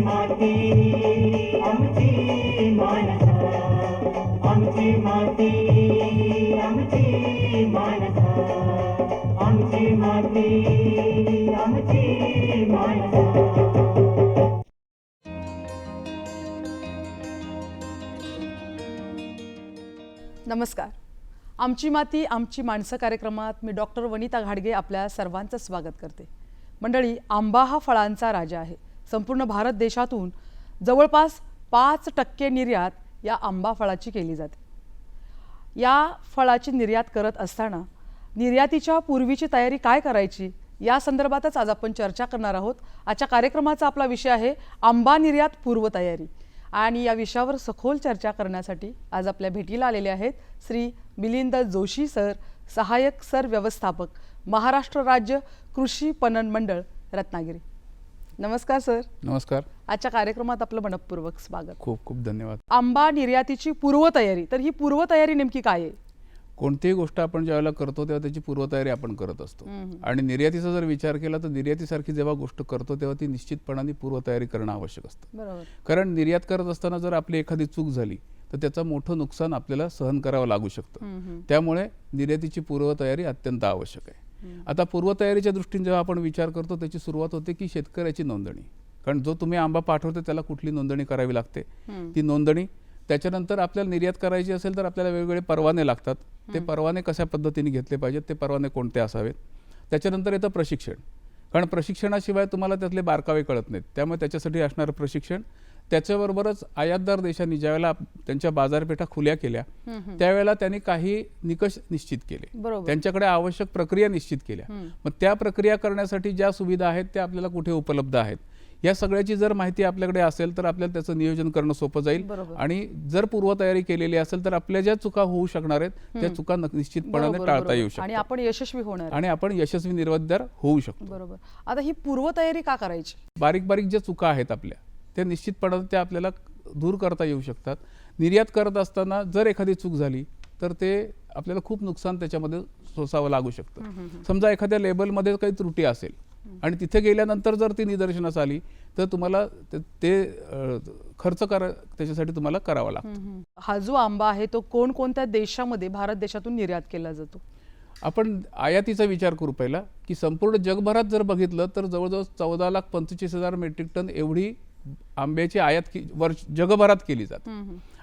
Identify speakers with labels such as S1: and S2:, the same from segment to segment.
S1: माती आमची मानसा आमची माती आमची मानसा आमची माती आमची मानसा.
S2: नमस्कार. आमची माती आमची माणसं कार्यक्रमात मी डॉक्टर वनिता घाडगे आपल्या सर्वांचं स्वागत करते. मंडळी आंबा हा फळांचा राजा आहे. संपूर्ण भारत देशातून जवळपास पाच टक्के निर्यात या आंबा फळाची केली जाते. या फळाची निर्यात करत असताना निर्यातीच्या पूर्वीची तयारी काय करायची या संदर्भातच आज आपण चर्चा करणार आहोत. आजच्या कार्यक्रमाचा आपला विषय आहे आंबा निर्यात पूर्वतयारी. आणि या विषयावर सखोल चर्चा करण्यासाठी आज आपल्या भेटीला आलेले आहेत श्री मिलिंद जोशी सर सहाय्यक सर व्यवस्थापक महाराष्ट्र राज्य कृषी पणन मंडळ रत्नागिरी. नमस्कार सर.
S3: नमस्कार.
S2: आजच्या कार्यक्रमात आपलं मनपूर्वक स्वागत.
S3: खूप खूप धन्यवाद.
S2: आंबा निर्यातीची पूर्वतयारी तर ही पूर्वतयारी नेमकी काय आहे?
S3: कोणतीही गोष्ट आपण ज्यावेळेला करतो तेव्हा त्याची पूर्वतयारी आपण करत असतो. आणि निर्यातीचा जर विचार केला तर निर्यातीसारखी जेव्हा गोष्ट करतो तेव्हा ती निश्चितपणाने पूर्वतयारी करणं आवश्यक असतं. कारण निर्यात करत असताना जर आपली एखादी चूक झाली तर त्याचं मोठं नुकसान आपल्याला सहन करावं लागू शकतं. त्यामुळे निर्यातीची पूर्वतयारी अत्यंत आवश्यक आहे. आता पूर्वतयारीच्या दृष्टीने जेव्हा आपण विचार करतो त्याची सुरुवात होते की शेतकऱ्याची नोंदणी. कारण जो तुम्ही आंबा पाठवते त्याला कुठली नोंदणी करावी लागते? ती नोंदणी त्याच्यानंतर आपल्याला निर्यात करायची असेल तर आपल्याला वेगवेगळे परवाने लागतात. ते परवाने कशा पद्धतीने घेतले पाहिजेत? ते परवाने कोणते असावेत? त्याच्यानंतर येतं प्रशिक्षण. कारण प्रशिक्षणाशिवाय तुम्हाला त्यातले बारकावे कळत नाहीत. त्यामुळे त्याच्यासाठी असणारं प्रशिक्षण त्याच्याबरोबरच आयातदार देशांनी ज्यावेळेला त्यांच्या बाजारपेठा खुल्या केल्या त्यावेळेला त्यांनी काही निकष निश्चित केले. त्यांच्याकडे आवश्यक प्रक्रिया निश्चित केल्या. मग त्या प्रक्रिया करण्यासाठी ज्या सुविधा आहेत त्या आपल्याला कुठे उपलब्ध आहेत? या सगळ्याची जर माहिती आपल्याकडे असेल तर आपल्याला त्याचं नियोजन करणं सोपं जाईल. आणि जर पूर्वतयारी केलेली असेल तर आपल्या ज्या चुका होऊ शकणार आहेत त्या चुका निश्चितपणाने टाळता. येऊ
S2: आणि
S3: शकतात.
S2: आपण यशस्वी होणार.
S3: आणि आपण यशस्वी निर्वातदार होऊ शकतो.
S2: बरोबर. आता ही पूर्वतयारी का करायची?
S3: बारीक बारीक ज्या चुका आहेत आपल्या त्या निश्चितपणाने त्या आपल्याला दूर करता येऊ शकतात. निर्यात करत असताना जर एखादी चूक झाली तर ते आपल्याला खूप नुकसान त्याच्यामध्ये सोसावं लागू शकतं. समजा एखाद्या लेबलमध्ये काही त्रुटी असेल आणि तिथे गेल्यानंतर जर ती निदर्शनास आली तर तुम्हाला ते- ते खर्च करा त्याच्यासाठी तुम्हाला करावा लागतो.
S2: हा जो आंबा आहे तो कोणकोणत्या देशामध्ये भारत देशातून निर्यात केला जातो?
S3: आपण आयातीचा विचार करू पहिला की संपूर्ण जगभरात जर बघितलं तर जवळजवळ चौदा लाख पंचवीस हजार मेट्रिक टन एवढी आंब्याची आयात की वर्ष जगभरात केली जाते.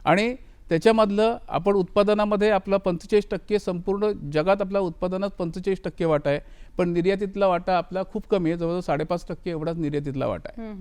S3: आणि त्याच्यामधलं आपण उत्पादनामध्ये आपला पंचेचाळीस टक्के संपूर्ण जगात आपला उत्पादनात पंचेचाळीस टक्के वाटा आहे पण निर्यातीतला वाटा आपला खूप कमी आहे जवळजवळ साडेपाच टक्के एवढाच निर्यातीतला वाटा आहे.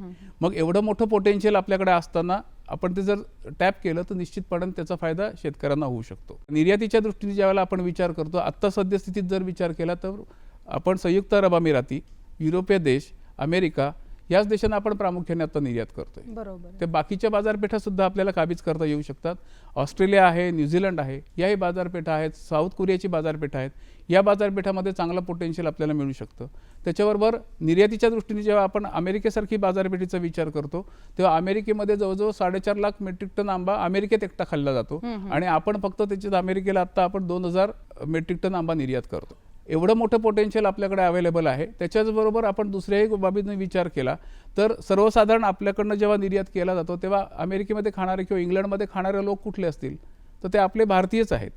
S3: मग एवढं मोठं पोटेन्शियल आपल्याकडे असताना आपण ते जर टॅप केलं तर निश्चितपणे त्याचा फायदा शेतकऱ्यांना होऊ शकतो. निर्यातीच्या दृष्टीने ज्यावेळेला आपण विचार करतो आत्ता सद्यस्थितीत जर विचार केला तर आपण संयुक्त अरब अमिराती युरोपीय देश अमेरिका याच देशांना आपण प्रामुख्याने आता निर्यात करतोय.
S2: बरोबर
S3: ते बाकीच्या बाजारपेठा सुद्धा आपल्याला काबीज करता येऊ शकतात. ऑस्ट्रेलिया आहे न्यूझीलंड आहे याही बाजारपेठा आहेत साऊथ कोरियाची बाजारपेठा आहेत. या बाजारपेठामध्ये चांगलं पोटेन्शियल आपल्याला मिळू शकतं. त्याच्याबरोबर निर्यातीच्या दृष्टीने जेव्हा आपण अमेरिकेसारखी बाजारपेठेचा विचार करतो तेव्हा अमेरिकेमध्ये जवळजवळ साडेचार लाख मेट्रिक टन आंबा अमेरिकेत एकटा खाल्ला जातो. आणि आपण फक्त त्याच्यात अमेरिकेला आत्ता आपण दोन हजार मेट्रिक टन आंबा निर्यात करतो. एवढं मोठं पोटेन्शियल आपल्याकडे अवेलेबल आहे. त्याच्याचबरोबर आपण दुसऱ्याही बाबीने विचार केला तर सर्वसाधारण आपल्याकडनं जेव्हा निर्यात केला जातो तेव्हा अमेरिकेमध्ये खाणारे किंवा इंग्लंडमध्ये खाणारे लोक कुठले असतील? तर ते आपले भारतीयच आहेत.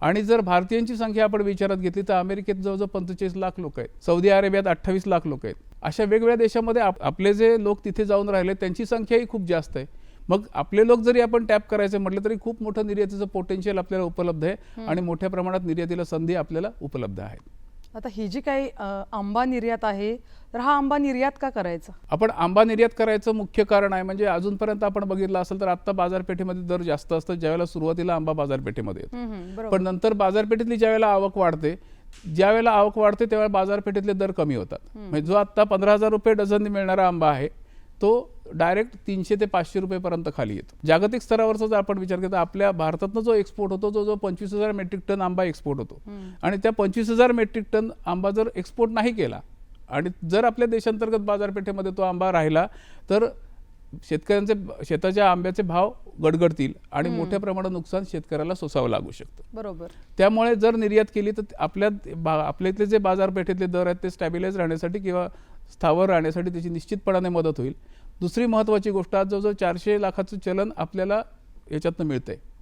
S3: आणि जर भारतीयांची संख्या आपण विचारात घेतली तर अमेरिकेत जवळजवळ पंचेचाळीस लाख लोक आहेत. सौदी अरेबियात अठ्ठावीस लाख लोक आहेत. अशा वेगवेगळ्या देशामध्ये आप- आपले जे लोक तिथे जाऊन राहिले त्यांची संख्याही खूप जास्त आहे. मग आपले लोक जरी आपण टॅप करायचे म्हटलं तरी खूप मोठं निर्यातीचं पोटेन्शियल आपल्याला उपलब्ध आहे. आणि मोठ्या प्रमाणात निर्यातीला संधी आपल्याला उपलब्ध आहेत
S2: आता ही जी काही आंबा निर्यात आहे तर हा आंबा निर्यात का करायचा?
S3: आपण आंबा निर्यात करायचं मुख्य कारण आहे म्हणजे अजूनपर्यंत आपण बघितलं असेल तर आता बाजारपेठेमध्ये दर जास्त असतं ज्यावेळेला सुरुवातीला आंबा बाजारपेठेमध्ये येतो. पण नंतर बाजारपेठेतली ज्यावेळेला आवक वाढते ज्या वेळेला आवक वाढते त्यावेळेला बाजारपेठेतले दर कमी होतात. म्हणजे जो आत्ता पंधरा हजार रुपये डझननी मिळणारा आंबा आहे तो डायरेक्ट तीनशे ते पाचशे रुपयेपर्यंत खाली येतो. जागतिक स्तरावरचा जर आपण विचार केला तर आपल्या भारतातनं जो एक्सपोर्ट होतो तो जो पंचवीस हजार मेट्रिक टन आंबा एक्सपोर्ट होतो. आणि त्या पंचवीस हजार मेट्रिक टन आंबा जर एक्सपोर्ट नाही केला आणि जर आपल्या देशांतर्गत बाजारपेठेमध्ये तो आंबा राहिला तर शेतकऱ्यांचे शेताच्या आंब्याचे भाव गडगडतील आणि मोठ्या प्रमाणात नुकसान शेतकऱ्याला सोसावं लागू शकतं.
S2: बरोबर.
S3: त्यामुळे जर निर्यात केली तर आपल्या बा आपल्या इथले जे बाजारपेठेतले दर आहेत ते स्टॅबिलाईज राहण्यासाठी किंवा स्थावर राहण्यासाठी त्याची निश्चितपणाने मदत होईल. दुसरी महत्त्वाची गोष्ट आज जवळजवळ चारशे लाखाचं चलन आपल्याला याच्यातनं मिळतं आहे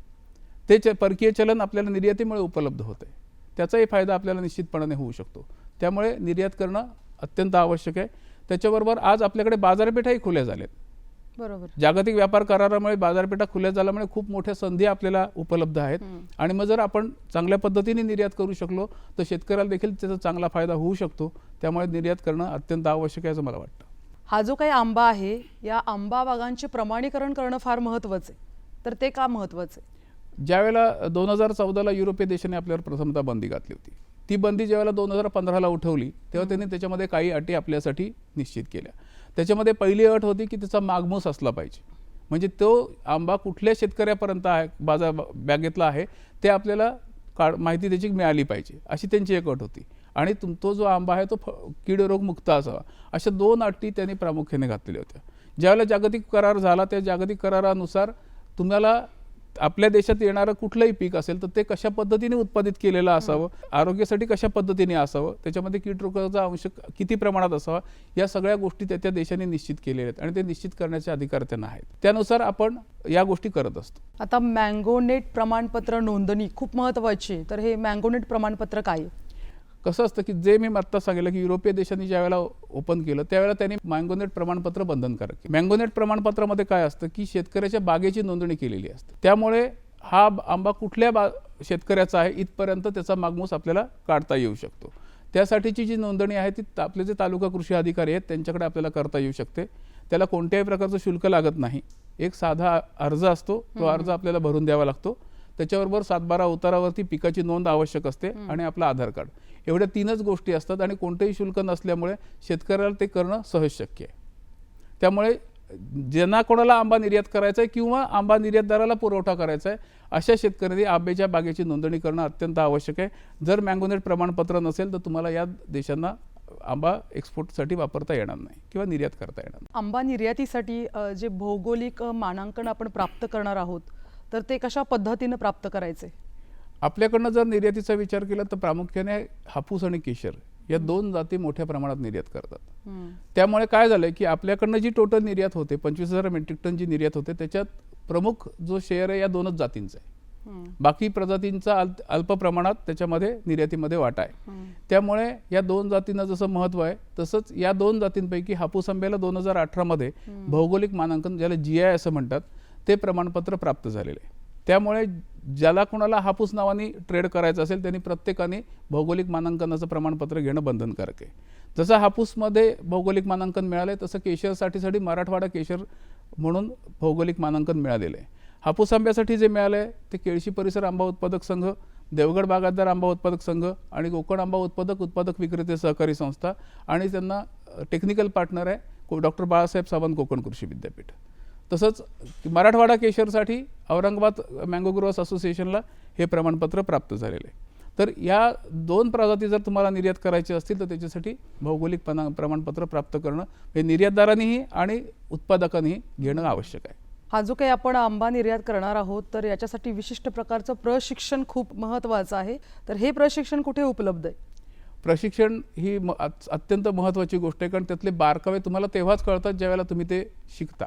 S3: ते च परकीय चलन आपल्याला निर्यातीमुळे उपलब्ध होतं आहे त्याचाही फायदा आपल्याला निश्चितपणाने होऊ शकतो. त्यामुळे निर्यात करणं अत्यंत आवश्यक आहे. त्याच्याबरोबर आज आपल्याकडे बाजारपेठाही खुल्या झाल्यात.
S2: बरोबर.
S3: जागतिक व्यापार करारामुळे बाजारपेठा खुल्या झाल्यामुळे खूप मोठ्या संधी आपल्याला उपलब्ध आहेत. आणि मग जर आपण चांगल्या पद्धतीने निर्यात करू शकलो तर शेतकऱ्याला देखील त्याचा चांगला फायदा होऊ शकतो. त्यामुळे निर्यात करणं अत्यंत आवश्यक आहे असं मला वाटतं.
S2: हा जो काही आंबा आहे या आंबा बागांचे प्रमाणीकरण करणं फार महत्त्वाचं आहे. तर ते का महत्त्वाचं आहे?
S3: ज्यावेळेला दोन हजार चौदाला युरोपीय देशाने आपल्यावर प्रथमतः बंदी घातली होती. ती बंदी ज्यावेळेला दोन हजार पंधराला उठवली तेव्हा त्यांनी त्याच्यामध्ये काही अटी आपल्यासाठी निश्चित केल्या. त्याच्यामध्ये पहिली अट होती की त्याचा मागमूस असला पाहिजे. म्हणजे तो आंबा कुठल्या शेतकऱ्यापर्यंत आहे बाजार बॅगेतला आहे ते आपल्याला का माहिती त्याची मिळाली पाहिजे अशी त्यांची एक अट होती. आणि तुम तो जो आंबा आहे तो फ कीड रोगमुक्त असावा अशा दोन अटी त्यांनी प्रामुख्याने घातलेल्या होत्या. ज्यावेळेला जागतिक करार झाला त्या जागतिक करारानुसार तुम्हाला आपल्या देशात येणारं कुठलंही पीक असेल तर ते कशा पद्धतीने उत्पादित केलेलं असावं आरोग्यासाठी कशा पद्धतीने असावं त्याच्यामध्ये कीड रोगाचा अंश किती प्रमाणात असावा या सगळ्या गोष्टी त्या त्या देशाने निश्चित केलेल्या आहेत आणि ते निश्चित करण्याचे अधिकार त्यांना आहेत. त्यानुसार आपण या गोष्टी करत असतो.
S2: आता मँगोनेट प्रमाणपत्र नोंदणी खूप महत्त्वाची आहे. तर हे मँगोनेट प्रमाणपत्र काय
S3: कसं असतं की जे मी आत्ता सांगितलं की युरोपीय देशांनी ज्या वेळेला ओपन केलं त्यावेळेला त्यांनी मँगोनेट प्रमाणपत्र बंधनकारक केलं. मँगोनेट प्रमाणपत्रामध्ये काय असतं की शेतकऱ्याच्या बागेची नोंदणी केलेली असते. त्यामुळे हा आंबा कुठल्या बा शेतकऱ्याचा आहे इथपर्यंत त्याचा मागमूस आपल्याला काढता येऊ शकतो. त्यासाठीची जी नोंदणी आहे ता- आपले जे तालुका कृषी अधिकारी आहेत त्यांच्याकडे आपल्याला करता येऊ शकते. त्याला कोणत्याही प्रकारचं शुल्क लागत नाही. एक साधा अर्ज असतो तो अर्ज आपल्याला भरून द्यावा लागतो. त्याच्याबरोबर सातबारा उतारावरती पिकाची नोंद आवश्यक असते आणि आपलं आधार कार्ड. एवढ्या तीनच गोष्टी असतात आणि कोणतंही शुल्क नसल्यामुळे शेतकऱ्याला ते करणं सहज शक्य आहे. त्यामुळे ज्यांना कोणाला आंबा निर्यात करायचा आहे किंवा आंबा निर्यातदाराला पुरवठा करायचा आहे अशा शेतकऱ्यांनी आंब्याच्या बागेची नोंदणी करणं अत्यंत आवश्यक आहे. जर मँगोनेट प्रमाणपत्र नसेल तर तुम्हाला या देशांना आंबा एक्सपोर्टसाठी वापरता येणार नाही किंवा निर्यात करता येणार नाही.
S2: आंबा निर्यातीसाठी जे भौगोलिक मानांकन आपण प्राप्त करणार आहोत तर ते कशा पद्धतीनं प्राप्त करायचे?
S3: आपल्याकडनं जर निर्यातीचा विचार केला तर प्रामुख्याने हापूस आणि केशर या दोन जाती मोठ्या प्रमाणात निर्यात करतात. त्यामुळे काय झालंय की आपल्याकडनं जी टोटल निर्यात होते पंचवीस हजार मेट्रिक टन जी निर्यात होते त्याच्यात प्रमुख जो शेअर आहे या दोनच जातींचा आहे. बाकी प्रजातींचा अल्प अल्प प्रमाणात त्याच्यामध्ये निर्यातीमध्ये वाटा आहे. त्यामुळे या दोन जातींना जसं महत्त्व आहे तसंच या दोन जातींपैकी हापूस आंब्याला दोन हजार अठरामध्ये भौगोलिक मानांकन ज्याला जी आय असं म्हणतात ते प्रमाणपत्र प्राप्त झालेले आहे. त्यामुळे ज्याला कोणाला हापूस नावाने ट्रेड करायचं असेल त्यांनी प्रत्येकाने भौगोलिक मानांकनाचं प्रमाणपत्र घेणं बंधनकारक आहे. जसं हापूसमध्ये भौगोलिक मानांकन मिळालं तसं केशरसाठीसाठी मराठवाडा केशर म्हणून भौगोलिक मानांकन मिळालेलं आहे. हापूस आंब्यासाठी जे मिळालं आहे ते केळशी परिसर आंबा उत्पादक संघ देवगड बागायतदार आंबा उत्पादक संघ आणि कोकण आंबा उत्पादक उत्पादक विक्रेते सहकारी संस्था आणि त्यांना टेक्निकल पार्टनर आहे डॉक्टर बाळासाहेब सावंत कोकण कृषी विद्यापीठ. तसंच मराठवाडा केशरसाठी औरंगाबाद मँगो ग्रोअर्स असोसिएशनला हे प्रमाणपत्र प्राप्त झालेलं. आहे तर या दोन प्रजाती जर तुम्हाला निर्यात करायची असतील तर त्याच्यासाठी भौगोलिक पना प्रमाणपत्र प्राप्त करणं हे निर्यातदारांनीही आणि उत्पादकांनीही घेणं आवश्यक आहे.
S2: हा जो काही आपण आंबा निर्यात करणार आहोत तर याच्यासाठी विशिष्ट प्रकारचं प्रशिक्षण खूप महत्त्वाचं आहे. तर हे प्रशिक्षण कुठे उपलब्ध आहे?
S3: प्रशिक्षण ही अत्यंत महत्त्वाची गोष्ट आहे कारण त्यातले बारकावे तुम्हाला तेव्हाच कळतात ज्यावेळेला तुम्ही ते शिकता.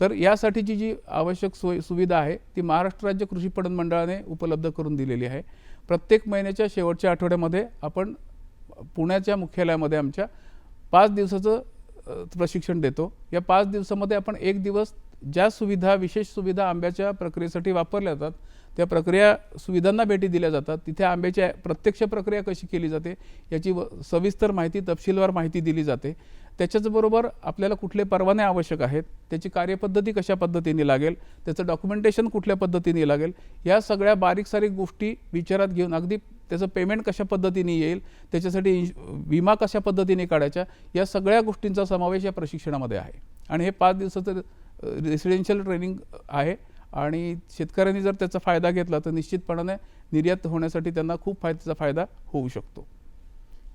S3: तर यासाठीची जी आवश्यक सोय सुविधा आहे ती महाराष्ट्र राज्य कृषी पणन मंडळाने उपलब्ध करून दिलेली आहे. प्रत्येक महिन्याच्या शेवटच्या आठवड्यामध्ये आपण पुण्याच्या मुख्यालयामध्ये आमच्या पाच दिवसाचं प्रशिक्षण देतो. या पाच दिवसामध्ये आपण एक दिवस ज्या सुविधा विशेष सुविधा आंब्याच्या प्रक्रियेसाठी वापरल्या जातात त्या प्रक्रिया सुविधांना भेटी दिल्या जातात. तिथे आंब्याची प्रत्यक्ष प्रक्रिया कशी केली जाते याची व- सविस्तर माहिती तपशीलवार माहिती दिली जाते. त्याच्याचबरोबर आपल्याला कुठले परवाने आवश्यक आहेत त्याची कार्यपद्धती कशा पद्धतीने लागेल त्याचं डॉक्युमेंटेशन कुठल्या पद्धतीने लागेल या सगळ्या बारीक सारीक गोष्टी विचारात घेऊन अगदी त्याचं पेमेंट कशा पद्धतीने येईल त्याच्यासाठी इन्श विमा कशा पद्धतीने काढायच्या या सगळ्या गोष्टींचा समावेश या प्रशिक्षणामध्ये आहे. आणि हे पाच दिवसाचं रेसिडेन्शियल ट्रेनिंग आहे. आणि शेतकऱ्यांनी जर त्याचा फायदा घेतला तर निश्चितपणाने निर्यात होण्यासाठी त्यांना खूप फाय त्याचा फायदा होऊ शकतो.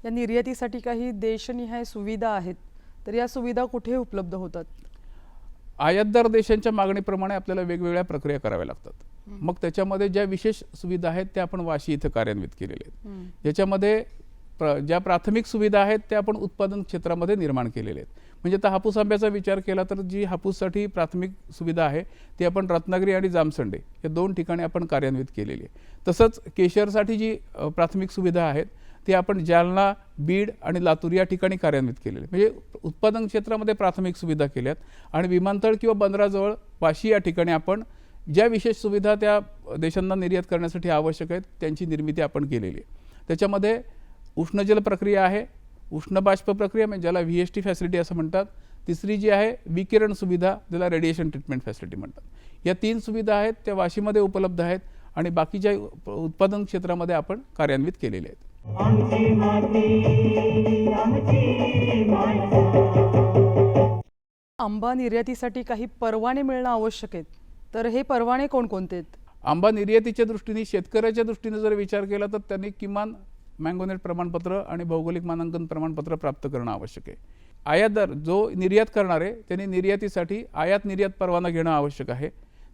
S2: या निर्यातीसाठी काही देशनिहाय सुविधा आहेत तर या सुविधा कुठे उपलब्ध होतात?
S3: आयातदार देशांच्या मागणीप्रमाणे आपल्याला वेगवेगळ्या प्रक्रिया कराव्या लागतात. मग त्याच्यामध्ये ज्या विशेष सुविधा आहेत त्या आपण वाशी इथं कार्यान्वित केलेल्या आहेत. याच्यामध्ये प्र ज्या प्राथमिक सुविधा आहेत त्या आपण उत्पादन क्षेत्रामध्ये निर्माण केलेल्या आहेत. म्हणजे आता हापूस आंब्याचा विचार केला तर जी हापूससाठी प्राथमिक सुविधा आहे ती आपण रत्नागिरी आणि जामसंडे या दोन ठिकाणी आपण कार्यान्वित केलेली आहे तसंच केशरसाठी जी प्राथमिक सुविधा आहेत ती आपण जालना बीड आणि लातूर या ठिकाणी कार्यान्वित केलेली आहे. म्हणजे उत्पादन क्षेत्रामध्ये प्राथमिक सुविधा केल्यात आणि विमानतळ किंवा बंदराजवळ वाशी या ठिकाणी आपण ज्या विशेष सुविधा त्या देशांना निर्यात करण्यासाठी आवश्यक आहेत त्यांची निर्मिती आपण केलेली आहे त्याच्यामध्ये उष्णजल प्रक्रिया आहे उष्ण बाष्प प्रक्रिया म्हणजे ज्याला व्ही एस टी फॅसिलिटी असं म्हणतात. तिसरी जी आहे विकिरण सुविधा ज्याला रेडिएशन ट्रीटमेंट फॅसिलिटी म्हणतात. या तीन सुविधा आहेत त्या वाशीमध्ये उपलब्ध आहेत आणि बाकीच्या उत्पादन क्षेत्रामध्ये आपण कार्यान्वित केलेल्या आहेत.
S2: आंबा निर्यातीसाठी काही परवाने मिळणं आवश्यक आहेत. तर हे परवाने कोणकोणते आहेत?
S3: आंबा निर्यातीच्या दृष्टीने शेतकऱ्याच्या दृष्टीने जर विचार केला तर त्यांनी किमान मँगोनेट प्रमाणपत्र आणि भौगोलिक मानांकन प्रमाणपत्र प्राप्त करणं आवश्यक आहे. आयातदार जो निर्यात करणार आहे त्यांनी निर्यातीसाठी आयात निर्यात परवाना घेणं आवश्यक आहे.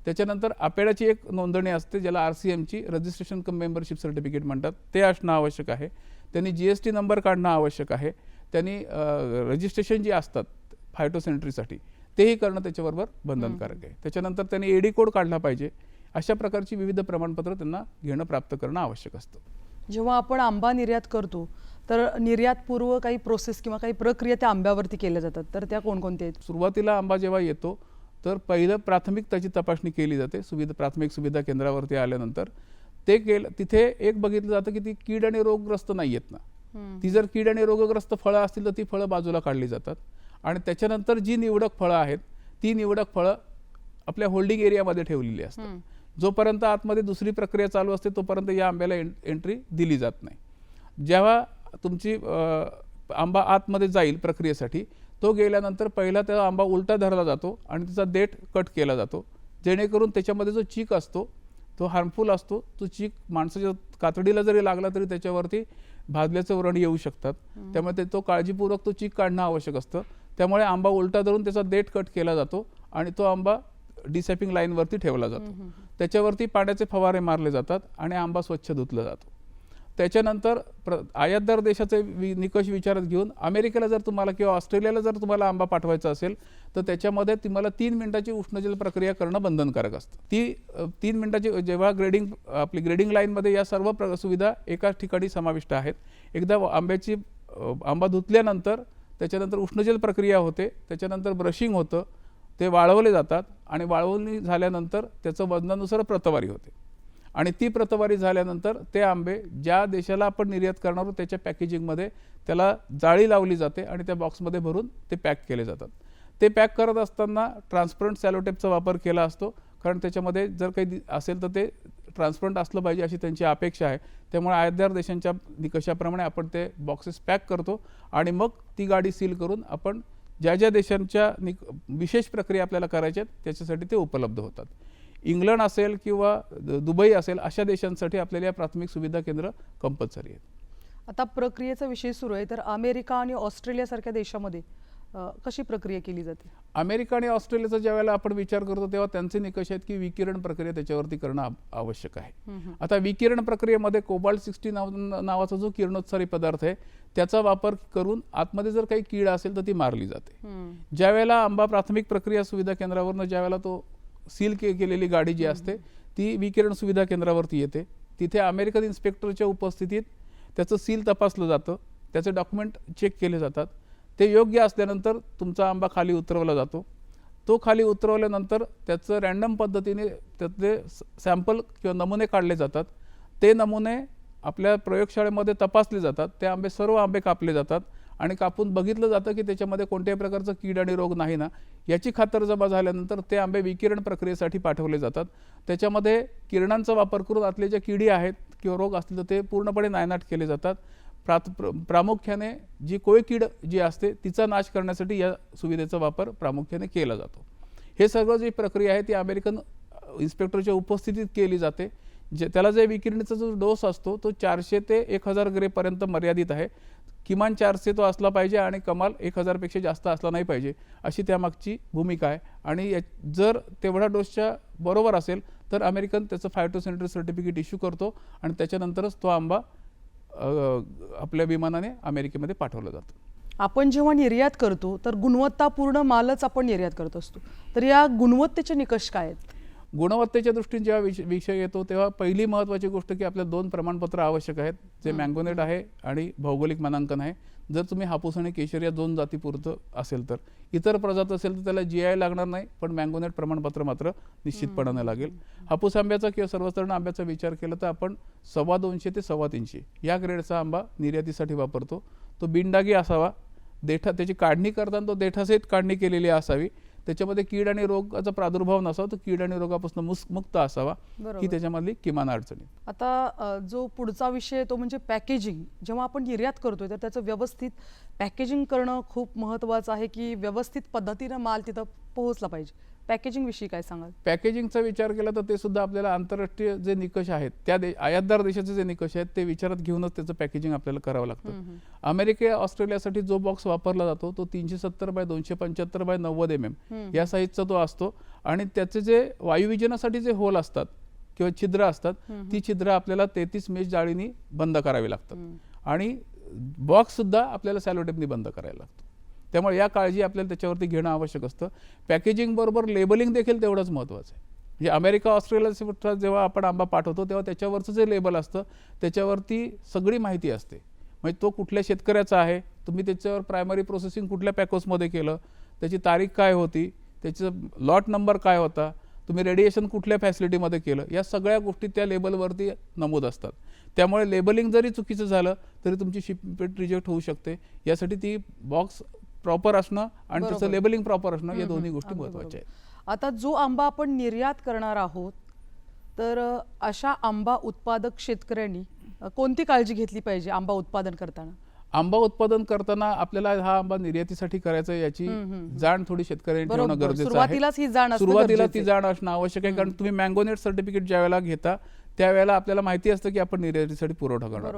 S3: त्याच्यानंतर आपेडाची एक नोंदणी असते ज्याला आर सी एमची रजिस्ट्रेशन कम मेंबरशिप सर्टिफिकेट म्हणतात. ते असणं आवश्यक आहे. त्यांनी जी एस टी नंबर काढणं आवश्यक आहे. त्यांनी रजिस्ट्रेशन जी असतात फायटोसेंट्रीसाठी तेही करणं त्याच्याबरोबर बंधनकारक आहे. त्याच्यानंतर त्यांनी एडी कोड काढला पाहिजे. अशा प्रकारची विविध प्रमाणपत्र त्यांना घेणं प्राप्त करणं आवश्यक असतं.
S2: जेव्हा आपण आंबा निर्यात करतो तर निर्यातपूर्व काही प्रोसेस किंवा काही प्रक्रिया त्या आंब्यावरती केल्या जातात. तर त्या कोणकोणत्या आहेत?
S3: सुरुवातीला आंबा जेव्हा येतो तर पहिलं प्राथमिक त्याची तपासणी केली जाते. सुविधा प्राथमिक सुविधा केंद्रावरती आल्यानंतर ते केलं तिथे एक बघितलं जातं की ती कीड आणि रोगग्रस्त नाही आहेत ना. ती जर कीड आणि रोगग्रस्त फळं असतील तर ती फळं बाजूला काढली जातात. आणि त्याच्यानंतर जी निवडक फळं आहेत ती निवडक फळं आपल्या होल्डिंग एरियामध्ये ठेवलेली असतात. जोपर्यंत आतमध्ये दुसरी प्रक्रिया चालू असते तोपर्यंत या आंब्याला एन एंट्री दिली जात नाही. जेव्हा तुमची आंबा आतमध्ये जाईल प्रक्रियेसाठी तो गेल्यानंतर पहिला त्या आंबा उलटा धरला जातो आणि त्याचा देठ कट केला जातो. जेणेकरून त्याच्यामध्ये जो चीक असतो तो हार्मफुल असतो. तो चीक माणसाच्या कातडीला जरी लागला तरी त्याच्यावरती भाजल्याचं व्रण येऊ शकतात. त्यामुळे ते तो काळजीपूर्वक तो चीक काढणं आवश्यक असतं. त्यामुळे आंबा उलटा धरून त्याचा देठ कट केला जातो आणि तो आंबा डिसॅपिंग लाईनवरती ठेवला जातो. त्याच्यावरती पाण्याचे फवारे मारले जातात आणि आंबा स्वच्छ धुतला जातो. त्याच्यानंतर प्र आयातदार देशाचे वि निकष विचारात घेऊन अमेरिकेला जर तुम्हाला किंवा ऑस्ट्रेलियाला जर तुम्हाला आंबा पाठवायचा असेल तर त्याच्यामध्ये तुम्हाला तीन मिनिटाची उष्णजल प्रक्रिया करणं बंधनकारक असतं. ती तीन मिनिटाची जेव्हा ग्रेडिंग आपली ग्रेडिंग लाईनमध्ये या सर्व प्र सुविधा एकाच ठिकाणी समाविष्ट आहेत. एकदा आंब्याची आंबा धुतल्यानंतर त्याच्यानंतर उष्णजल प्रक्रिया होते त्याच्यानंतर ब्रशिंग होतं ते वाळवले जातात आणि वाळवणी झाल्यानंतर त्याचं वजनानुसार प्रतवारी होते. आणि ती प्रतवारी झाल्यानंतर ते आंबे ज्या देशाला आपण निर्यात करणार आहोत त्याच्या पॅकेजिंगमध्ये त्याला जाळी लावली जाते आणि त्या बॉक्समध्ये भरून ते पॅक केले जातात. ते पॅक करत असताना ट्रान्सपरंट सॅलोटेपचा वापर केला असतो कारण त्याच्यामध्ये जर काही दि- असेल तर ते ट्रान्सपरंट असलं पाहिजे अशी त्यांची अपेक्षा आहे. त्यामुळे आयातदार देशांच्या निकषाप्रमाणे आपण ते बॉक्सेस पॅक करतो आणि मग ती गाडी सील करून आपण ज्या ज्या देशांच्या नि विशेष प्रक्रिया आपल्याला करायच्या आहेत त्याच्यासाठी ते उपलब्ध होतात. इंग्लंड असेल किंवा दुबई असेल अशा देशांसाठी आपल्याला या प्राथमिक सुविधा केंद्र कंपल्सरी आहेत.
S2: आता प्रक्रियेचा विषय सुरू आहे तर अमेरिका आणि ऑस्ट्रेलियासारख्या देशामध्ये कशी प्रक्रिया केली जाते?
S3: अमेरिका आणि ऑस्ट्रेलियाचा ज्या वेळेला आपण विचार करतो तेव्हा त्यांचे निकष आहेत की विकिरण प्रक्रिया त्याच्यावरती करणं आव- आवश्यक आहे. आता विकिरण प्रक्रियेमध्ये कोबाल्ट सिक्स्टी नाव नावाचा जो किरणोत्सारी पदार्थ आहे त्याचा वापर करून आतमध्ये जर काही कीड असेल तर ती मारली जाते. ज्या वेळेला आंबा प्राथमिक प्रक्रिया सुविधा केंद्रावरनं ज्या वेळेला तो सील के केलेली गाडी जी असते ती विकिरण सुविधा केंद्रावरती येते. तिथे अमेरिकन इन्स्पेक्टरच्या उपस्थितीत त्याचं सील तपासलं जातं त्याचे डॉक्युमेंट चेक केले जातात. ते योग्य असल्यानंतर तुमचा आंबा खाली उतरवला जातो. तो खाली उतरवल्यानंतर त्याचं रॅन्डम पद्धतीने त्यातले सॅम्पल किंवा नमुने काढले जातात. ते नमुने आपल्या प्रयोगशाळेमध्ये तपासले जातात. ते आंबे सर्व आंबे कापले जातात आणि कापून बघितलं जातं की त्याच्यामध्ये कोणत्याही प्रकारचं कीड आणि रोग नाही ना. याची खातरजमा झाल्यानंतर ते आंबे विकिरण प्रक्रियेसाठी पाठवले जातात. त्याच्यामध्ये किरणांचा वापर करून आतले जे किडी आहेत किंवा रोग असतील तर ते पूर्णपणे नायनाट केले जातात. प्रात प्र प्रामुख्याने जी कोळकीड जी असते तिचा नाश करण्यासाठी या सुविधेचा वापर प्रामुख्याने केला जातो. हे सर्व जी प्रक्रिया आहे ती अमेरिकन इन्स्पेक्टरच्या उपस्थितीत केली जाते. जे त्याला जे विकिरणीचा जो डोस असतो तो चारशे ते एक हजार ग्रेपर्यंत मर्यादित आहे. किमान चारशे तो असला पाहिजे आणि कमाल एक हजारपेक्षा जास्त असला नाही पाहिजे अशी त्यामागची भूमिका आहे. आणि या जर तेवढा डोसच्या बरोबर असेल तर अमेरिकन त्याचं फायटोसेंट्री सर्टिफिकेट इश्यू करतो आणि त्याच्यानंतरच तो आंबा आपल्या विमानाने अमेरिकेमध्ये पाठवलं जातं.
S2: आपण जेव्हा निर्यात करतो तर गुणवत्तापूर्ण मालच आपण निर्यात करत असतो. तर या गुणवत्तेचे निकष काय आहेत?
S3: गुणवत्तेच्या दृष्टीने जेव्हा विष विषय येतो तेव्हा पहिली महत्त्वाची गोष्ट की आपल्याला दोन प्रमाणपत्र आवश्यक आहेत जे मँगोनेट आहे आणि भौगोलिक मानांकन आहे. जर तुम्ही हापूस आणि केशर या दोन जातीपुरतं असेल तर. इतर प्रजात असेल तर त्याला जी आय लागणार नाही पण मँगोनेट प्रमाणपत्र मात्र निश्चितपणाने लागेल. हापूस आंब्याचा किंवा सर्वसाधारण आंब्याचा विचार केला तर आपण सव्वा दोनशे ते सव्वा तीनशे या ग्रेडचा आंबा निर्यातीसाठी वापरतो. तो बिनडागी असावा. देठा त्याची काढणी करताना तो देठासहित काढणी केलेली असावी. त्याच्यामध्ये कीड आणि रोगाचा प्रादुर्भाव नसावा तो कीड आणि रोगापासून मुक्त असावा. ही त्याच्यामधली किमान अडचणी
S2: आता जो पुढचा विषय तो म्हणजे पॅकेजिंग. जेव्हा आपण निर्यात करतोय तर त्याचं व्यवस्थित पॅकेजिंग करणं खूप महत्त्वाचं आहे की व्यवस्थित पद्धतीनं माल तिथं पोहोचला पाहिजे. पॅकेजिंग विषयी काय सांगाल?
S3: पॅकेजिंगचा विचार केला तर ते सुद्धा आपल्याला आंतरराष्ट्रीय जे निकष आहेत त्या दे आयातदार देशाचे जे निकष आहेत ते विचारात घेऊनच त्याचं पॅकेजिंग आपल्याला करावं लागतं. अमेरिका ऑस्ट्रेलियासाठी जो बॉक्स वापरला जातो तो तीनशे सत्तर बाय दोनशे पंच्याहत्तर बाय नव्वद एम एम या साईजचा तो असतो आणि त्याचे जे वायुविजनासाठी जे होल असतात किंवा छिद्र असतात ती छिद्र आपल्याला तेहतीस मेष जाळीनी बंद करावी लागतात. आणि बॉक्स सुद्धा आपल्याला सॅलोटेपनी बंद करायला लागतो. त्यामुळे या काळजी आपल्याला त्याच्यावरती घेणं आवश्यक असतं. पॅकेजिंगबरोबर लेबलिंग देखील तेवढंच महत्त्वाचं आहे. म्हणजे अमेरिका ऑस्ट्रेलिया जेव्हा आपण आंबा पाठवतो तेव्हा त्याच्यावरचं जे लेबल असतं त्याच्यावरती सगळी माहिती असते. म्हणजे तो कुठल्या शेतकऱ्याचा आहे तुम्ही त्याच्यावर प्रायमरी प्रोसेसिंग कुठल्या पॅकोसमध्ये केलं त्याची तारीख काय होती त्याचं लॉट नंबर काय होता तुम्ही रेडिएशन कुठल्या फॅसिलिटीमध्ये केलं या सगळ्या गोष्टी त्या लेबलवरती नमूद असतात. त्यामुळे लेबलिंग जरी चुकीचं झालं तरी तुमची शिपमेंट रिजेक्ट होऊ शकते. यासाठी ती बॉक्स प्रॉपर असणं आणि त्याचं. लेबलिंग प्रॉपर असणं या दोन्ही गोष्टी
S2: बरोबर.
S3: आहेत
S2: आता जो आंबा आपण निर्यात करणार आहोत तर अशा आंबा उत्पादक शेतकऱ्यांनी कोणती काळजी घेतली पाहिजे आंबा उत्पादन करताना
S3: आंबा उत्पादन करताना आपल्याला हा आंबा निर्यातीसाठी करायचा याची जाण थोडी शेतकऱ्यांनी ठेवणं. गरजेचं आहे
S2: सुरुवातीलाच ही जाण असणं
S3: सुरुवातीला ती. जाण असणं आवश्यक आहे कारण तुम्ही मँगोनेट सर्टिफिकेट ज्या वेळेला घेता त्यावेळेला आपल्याला माहिती असतं की आपण निर्यातीसाठी पुरवठा करणार.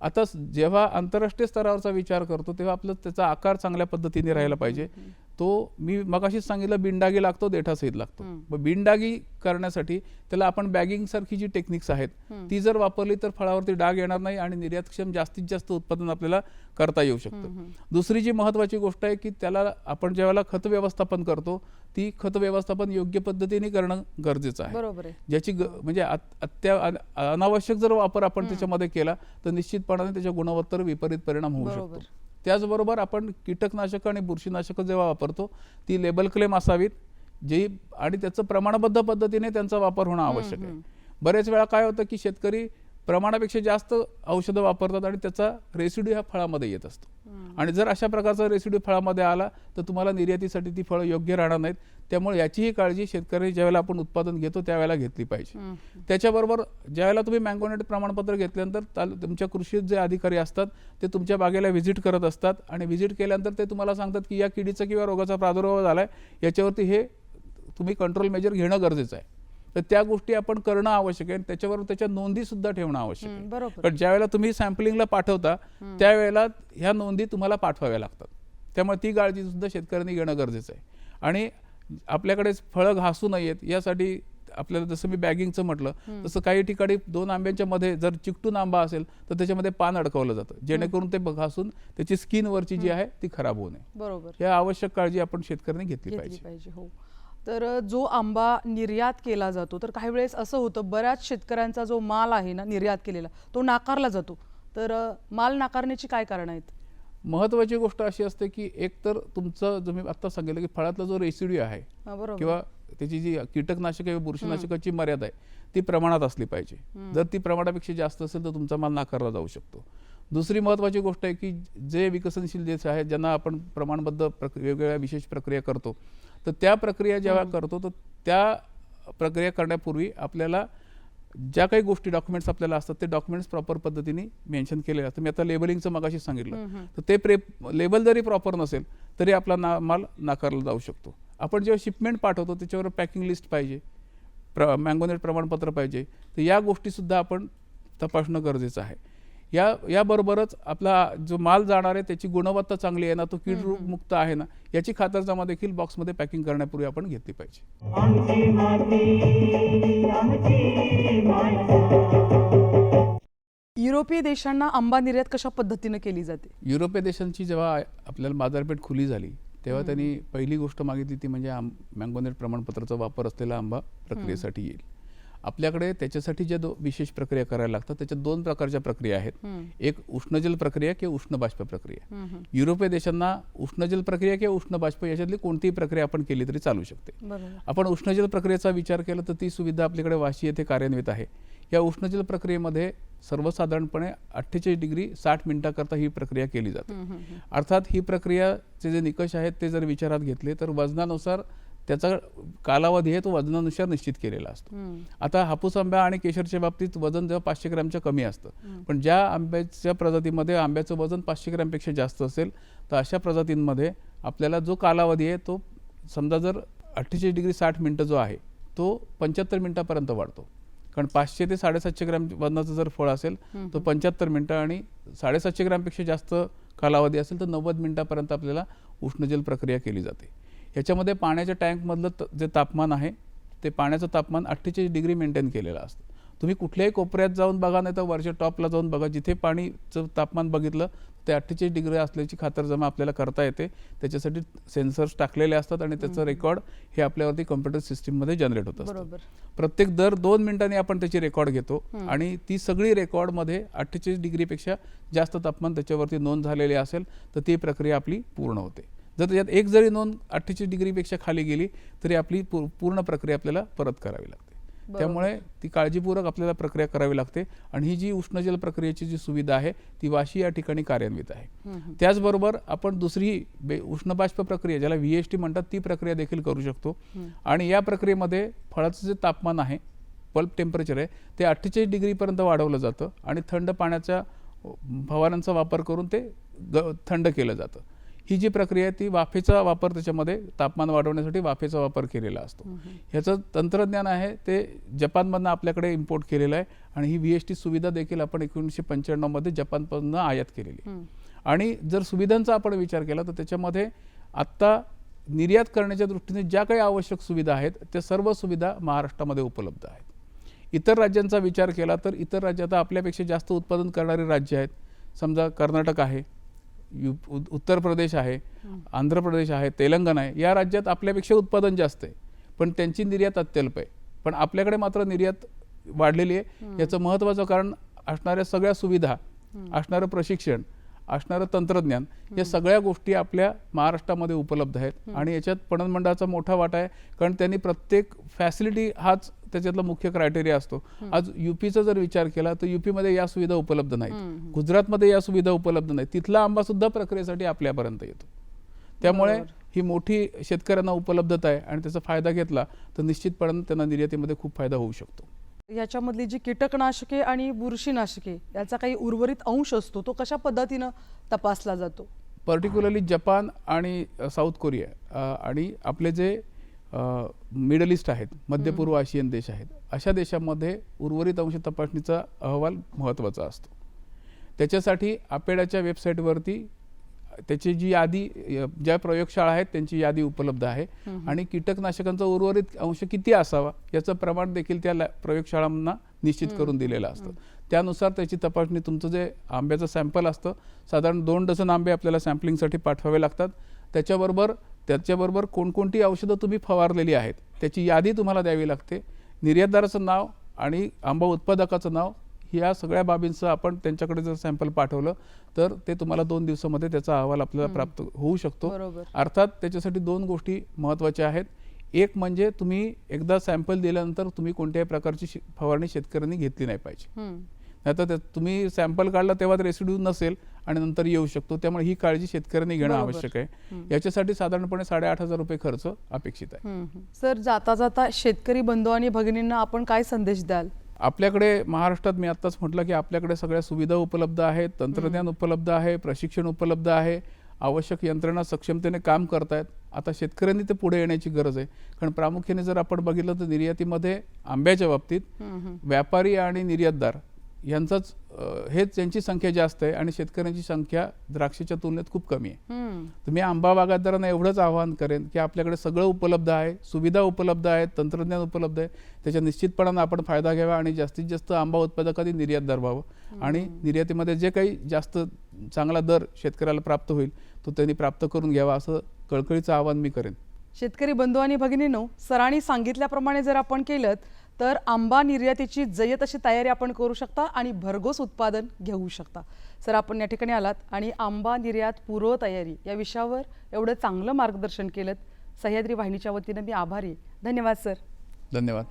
S3: आता जेव्हा आंतरराष्ट्रीय स्तरावरचा विचार करतो तेव्हा आपलं त्याचा आकार चांगल्या पद्धतीने राहायला पाहिजे. तो मी मगाशीच सांगितलं बिनडागी लागतो देठासहित लागतो. मग बिनडागी करण्यासाठी त्याला आपण बॅगिंग सारखी जी टेक्निक्स आहेत ती जर वापरली तर फळावरती डाग येणार नाही आणि निर्यातक्षम जास्तीत जास्त उत्पादन आपल्याला करता येऊ शकतं. दुसरी जी महत्वाची गोष्ट आहे की त्याला आपण ज्यावेळेला खत व्यवस्थापन करतो ती खत व्यवस्थापन योग्य पद्धतीने करणं गरजेचं आहे. ज्याची म्हणजे अत- अत्या अन- अनावश्यक जर वापर आपण त्याच्यामध्ये केला तर निश्चितपणाने त्याच्या गुणवत्तेवर विपरीत परिणाम होऊ. शकतो. त्याचबरोबर आपण कीटकनाशक आणि बुरशीनाशक जेव्हा वापरतो ती लेबल क्लेम असावीत जी आणि त्याचं प्रमाणबद्ध पद्धतीने त्यांचा वापर होणं आवश्यक आहे. बरेच वेळा काय होतं की शेतकरी प्रमाणापेक्षा जास्त औषधं वापरतात आणि त्याचा रेसिड्यू ह्या फळामध्ये येत असतो. आणि जर अशा प्रकारचा रेसिड्यू फळामध्ये आला तर तुम्हाला निर्यातीसाठी ती फळं योग्य राहणार नाहीत. त्यामुळे याचीही काळजी शेतकरी ज्यावेळेला आपण उत्पादन घेतो त्यावेळेला घेतली पाहिजे. त्याच्याबरोबर ज्यावेळेला तुम्ही मँगोनेट प्रमाणपत्र घेतल्यानंतर तालु तुमच्या कृषी जे अधिकारी असतात ते तुमच्या बागेला व्हिजिट करत असतात आणि व्हिजिट केल्यानंतर ते तुम्हाला सांगतात की या किडीचा किंवा रोगाचा प्रादुर्भाव झाला आहे याच्यावरती हे तुम्ही कंट्रोल मेजर घेणं गरजेचं आहे. तर त्या गोष्टी आपण करणं आवश्यक आहे आणि त्याच्यावर त्याच्या नोंदी सुद्धा ठेवणं आवश्यक आहे.
S2: बरोबर.
S3: पण ज्यावेळेला तुम्ही सॅम्पलिंगला पाठवता त्यावेळेला ह्या नोंदी तुम्हाला पाठवाव्या लागतात. त्यामुळे ती काळजी सुद्धा शेतकऱ्यांनी घेणं गरजेचं आहे. आणि आपल्याकडे फळं घासू नयेत यासाठी आपल्याला जसं मी बॅगिंगचं म्हटलं तसं काही ठिकाणी दोन आंब्यांच्या मध्ये जर चिकटून आंबा असेल तर त्याच्यामध्ये पान अडकवलं जातं. जेणेकरून ते घासून त्याची स्किन वरची जी आहे ती खराब होऊ नये.
S2: बरोबर.
S3: या आवश्यक काळजी आपण शेतकऱ्यांनी घेतली
S2: घेतली
S3: पाहिजे.
S2: पाहिजे हो. तर जो आंबा निर्यात केला जातो तर काही वेळेस असं होतं बऱ्याच शेतकऱ्यांचा जो माल आहे ना निर्यात केलेला तो नाकारला जातो. तर माल नाकारण्याची काय कारण आहेत?
S3: महत्त्वाची गोष्ट अशी असते की एक तर तुमचं जो मी आत्ता सांगितलं की फळातला जो रेसिड्यू आहे
S2: हा,
S3: किंवा त्याची जी कीटकनाशक किंवा बुरशीनाशकाची मर्यादा आहे ती प्रमाणात असली पाहिजे. जर ती प्रमाणापेक्षा जास्त असेल तर तुमचा माल नाकारला जाऊ शकतो. दुसरी महत्त्वाची गोष्ट आहे की जे विकसनशील देश आहेत ज्यांना आपण प्रमाणबद्ध प्रक वेगवेगळ्या विशेष प्रक्रिया करतो तर त्या प्रक्रिया जेव्हा करतो तर त्या प्रक्रिया करण्यापूर्वी आपल्याला ज्या काही गोष्टी डॉक्युमेंट्स आपल्याला असतात ते डॉक्युमेंट्स प्रॉपर पद्धतीने मेन्शन केलेले असतात. मी आता लेबलिंगचं मगाशी सांगितलं. तर ते प्रे लेबल जरी प्रॉपर नसेल तरी आपला ना माल नाकारला जाऊ शकतो. आपण जेव्हा शिपमेंट पाठवतो त्याच्यावर पॅकिंग लिस्ट पाहिजे प्र मँगोनेट प्रमाणपत्र पाहिजे तर या गोष्टीसुद्धा आपण तपासणं गरजेचं आहे. या याबरोबरच आपला जो माल जाणार आहे त्याची गुणवत्ता चांगली आहे ना तो कीड मुक्त आहे ना याची खातरजमा देखील बॉक्समध्ये पॅकिंग करण्यापूर्वी आपण घेतली पाहिजे.
S2: युरोपीय देशांना आंबा निर्यात कशा पद्धतीनं केली जाते?
S3: युरोपीय देशांची जेव्हा आपल्याला बाजारपेठ खुली झाली तेव्हा त्यांनी पहिली गोष्ट मागितली ती म्हणजे आम मँगोनेट प्रमाणपत्राचा वापर असलेला आंबा प्रक्रियेसाठी येईल. आपल्याकडे त्याच्यासाठी ज्या विशेष प्रक्रिया करायला लागतात त्याच्यात दोन प्रकारच्या प्रक्रिया आहेत. एक उष्णजल प्रक्रिया किंवा उष्ण बाष्प प्रक्रिया. युरोपीय देशांना उष्णजल प्रक्रिया किंवा उष्ण बाष्प याच्यातली कोणतीही प्रक्रिया आपण केली तरी चालू शकते. आपण उष्णजल प्रक्रियेचा विचार केला तर ती सुविधा आपल्याकडे वाशी येथे कार्यान्वित आहे. या उष्णजल प्रक्रियेमध्ये सर्वसाधारणपणे अठ्ठेचाळीस डिग्री साठ मिनिटाकरता ही प्रक्रिया केली जाते. अर्थात ही प्रक्रियाचे जे निकष आहेत ते जर विचारात घेतले तर वजनानुसार त्याचा कालावधी आहे तो वजनानुसार निश्चित केलेला असतो. आता हापूस आंब्या आणि केशरच्या बाबतीत वजन जेव्हा पाचशे ग्रॅमच्या कमी असतं. पण ज्या आंब्याच्या प्रजातीमध्ये आंब्याचं वजन पाचशे ग्रॅमपेक्षा जास्त असेल तर अशा प्रजातींमध्ये आपल्याला जो कालावधी आहे तो समजा जर अठ्ठेचाळीस डिग्री साठ मिनटं जो आहे तो पंच्याहत्तर मिनिटापर्यंत वाढतो. कारण पाचशे ते साडेसातशे ग्रॅम वजनाचं जर फळ असेल तर पंच्याहत्तर मिनटं आणि साडेसातशे ग्रॅमपेक्षा जास्त कालावधी असेल तर नव्वद मिनिटापर्यंत आपल्याला उष्णजल प्रक्रिया केली जाते. ह्याच्यामध्ये पाण्याच्या टँकमधलं त- जे तापमान आहे ते पाण्याचं तापमान अठ्ठेचाळीस डिग्री मेंटेन केलेलं असतं. तुम्ही कुठल्याही कोपऱ्यात जाऊन बघा नाही तर वरच्या टॉपला जाऊन बघा जिथे पाणीचं तापमान बघितलं ते अठ्ठेचाळीस डिग्री असल्याची खातरजमा आपल्याला करता येते. त्याच्यासाठी सेन्सर्स टाकलेले असतात आणि त्याचं रेकॉर्ड हे आपल्यावरती कॉम्प्युटर सिस्टीममध्ये जनरेट होत असतं. प्रत्येक दर दोन मिनिटांनी आपण त्याची रेकॉर्ड घेतो आणि ती सगळी रेकॉर्डमध्ये अठ्ठेचाळीस डिग्रीपेक्षा जास्त तापमान त्याच्यावरती नोंद झालेली असेल तर ती प्रक्रिया आपली पूर्ण होते. जर त्याच्यात एक जरी नोंद अठ्ठेचाळीस डिग्रीपेक्षा खाली गेली तरी आपली पूर्ण प्रक्रिया आपल्याला परत करावी लागते. त्यामुळे ती काळजीपूर्वक आपल्याला प्रक्रिया करावी लागते आणि ही जी उष्णजल प्रक्रियेची जी सुविधा आहे ती वाशी या ठिकाणी कार्यान्वित आहे. त्याचबरोबर आपण दुसरी बे उष्णबाष्प प्रक्रिया ज्याला व्ही एस टी म्हणतात ती प्रक्रिया देखील करू शकतो. आणि या प्रक्रियेमध्ये फळाचं जे तापमान आहे पल्प टेम्परेचर आहे ते अठ्ठेचाळीस डिग्रीपर्यंत वाढवलं जातं आणि थंड पाण्याच्या फवारांचा वापर करून ते ग थंड केलं जातं. ही जी प्रक्रिया आहे ती वाफेचा वापर त्याच्यामध्ये तापमान वाढवण्यासाठी वाफेचा वापर केलेला असतो. ह्याचं तंत्रज्ञान आहे ते जपानमधनं आपल्याकडे इम्पोर्ट केलेलं आहे आणि ही व्ही एस टी सुविधा देखील आपण एकोणीसशे पंच्याण्णवमध्ये जपानमधनं आयात केलेली आहे. आणि जर सुविधांचा आपण विचार केला तर त्याच्यामध्ये आत्ता निर्यात करण्याच्या दृष्टीने ज्या काही आवश्यक सुविधा आहेत त्या सर्व सुविधा महाराष्ट्रामध्ये उपलब्ध आहेत. इतर राज्यांचा विचार केला तर इतर राज्यात आपल्यापेक्षा जास्त उत्पादन करणारी राज्य आहेत. समजा कर्नाटक आहे यु उत्तर प्रदेश आहे आंध्र प्रदेश आहे तेलंगणा आहे या राज्यात आपल्यापेक्षा उत्पादन जास्त आहे. पण त्यांची निर्यात अत्यल्प आहे. पण आपल्याकडे मात्र निर्यात वाढलेली आहे. याचं महत्त्वाचं कारण असणाऱ्या सगळ्या सुविधा असणारं प्रशिक्षण असणारं तंत्रज्ञान या सगळ्या गोष्टी आपल्या महाराष्ट्रामध्ये उपलब्ध आहेत. आणि याच्यात पणन मंडळाचा मोठा वाटा आहे. कारण त्यांनी प्रत्येक फॅसिलिटी हाच त्याच्यातला मुख्य क्रायटेरिया असतो. आज युपीचा जर विचार केला तर युपीमध्ये या सुविधा उपलब्ध नाहीत. गुजरातमध्ये या सुविधा उपलब्ध नाहीत. तिथला आंबा सुद्धा प्रक्रियेसाठी आपल्यापर्यंत येतो. त्यामुळे ही मोठी शेतकऱ्यांना उपलब्धता आहे आणि त्याचा फायदा घेतला तर निश्चितपणे त्यांना निर्यातीमध्ये खूप फायदा होऊ शकतो.
S2: याच्यामधली जी कीटकनाशके आणि बुरशीनाशके याचा काही उर्वरित अंश असतो तो कशा पद्धतीनं तपासला जातो?
S3: पर्टिक्युलरली जपान आणि साऊथ कोरिया आणि आपले जे मिडल ईस्ट आहेत मध्य पूर्व आशियन देश आहेत. अशा देशामध्ये उर्वरित अंश तपासणीचा अहवाल महत्त्वाचा असतो. त्याच्यासाठी आपेडाच्या वेबसाईटवरती त्याची जी यादी ज्या प्रयोगशाळा आहेत त्यांची यादी उपलब्ध आहे आणि कीटकनाशकांचा उर्वरित अंश किती असावा याचं प्रमाण देखील त्या लॅ- प्रयोगशाळांना निश्चित करून दिलेलं असतं. त्यानुसार त्याची तपासणी तुमचं जे आंब्याचं सॅम्पल असतं साधारण दोन डझन आंबे आपल्याला सॅम्पलिंगसाठी पाठवावे लागतात. त्याच्याबरोबर त्याच्याबरोबर कोणकोणती औषधं तुम्ही फवारलेली आहेत त्याची यादी तुम्हाला द्यावी लागते. निर्यातदाराचं नाव आणि आंबा उत्पादकाचं नाव ह्या सगळ्या बाबींचं आपण त्यांच्याकडे जर सॅम्पल पाठवलं तर ते तुम्हाला दोन दिवसामध्ये त्याचा अहवाल आपल्याला प्राप्त होऊ शकतो. अर्थात त्याच्यासाठी दोन गोष्टी महत्त्वाच्या आहेत. एक म्हणजे तुम्ही एकदा सॅम्पल दिल्यानंतर तुम्ही कोणत्याही प्रकारची फवारणी शेतकऱ्यांनी घेतली नाही पाहिजे. नाहीतर ते तुम्ही सॅम्पल काढला तेव्हा रेसिड्यू नसेल आणि नंतर येऊ शकतो. त्यामुळे ही काळजी शेतकऱ्यांनी घेणं. आवश्यक आहे. याच्यासाठी साधारणपणे साडेआठ हजार रुपये खर्च अपेक्षित आहे.
S2: सर जाता जाता शेतकरी बंधू आणि भगिनींना आपण काय संदेश द्याल?
S3: आपल्याकडे महाराष्ट्रात मी आत्ताच म्हटलं की आपल्याकडे सगळ्या सुविधा उपलब्ध आहेत तंत्रज्ञान उपलब्ध आहे प्रशिक्षण उपलब्ध आहे आवश्यक यंत्रणा सक्षमतेने काम करतायत. आता शेतकऱ्यांनी ते पुढे येण्याची गरज आहे. कारण प्रामुख्याने जर आपण बघितलं तर निर्यातीमध्ये आंब्याच्या बाबतीत व्यापारी आणि निर्यातदार यांचाच हेच यांची संख्या जास्त आहे आणि शेतकऱ्यांची संख्या द्राक्षाच्या तुलनेत खूप कमी आहे. तर मी आंबा बागायतदारांना एवढंच आवाहन करेन की आपल्याकडे सगळं उपलब्ध आहे सुविधा उपलब्ध आहेत तंत्रज्ञान उपलब्ध आहे त्याच्या निश्चितपणानं आपण फायदा घ्यावा आणि जास्तीत जास्त आंबा उत्पादकांनी निर्यातदार व्हावं आणि निर्यातीमध्ये जे काही जास्त चांगला दर शेतकऱ्याला प्राप्त होईल तो त्यांनी प्राप्त करून घ्यावा असं कळकळीचं आवाहन मी करेन.
S2: शेतकरी बंधू आणि भगिनींनो सरांनी सांगितल्याप्रमाणे जर आपण केलं तर आंबा निर्यातीची जय्यत अशी तयारी आपण करू शकता आणि भरघोस उत्पादन घेऊ शकता. सर आपण या ठिकाणी आलात आणि आंबा निर्यात पूर्व तयारी या विषयावर एवढं चांगलं मार्गदर्शन केलं सह्याद्री वाहिनीच्या वतीनं मी आभारी धन्यवाद सर.
S3: धन्यवाद.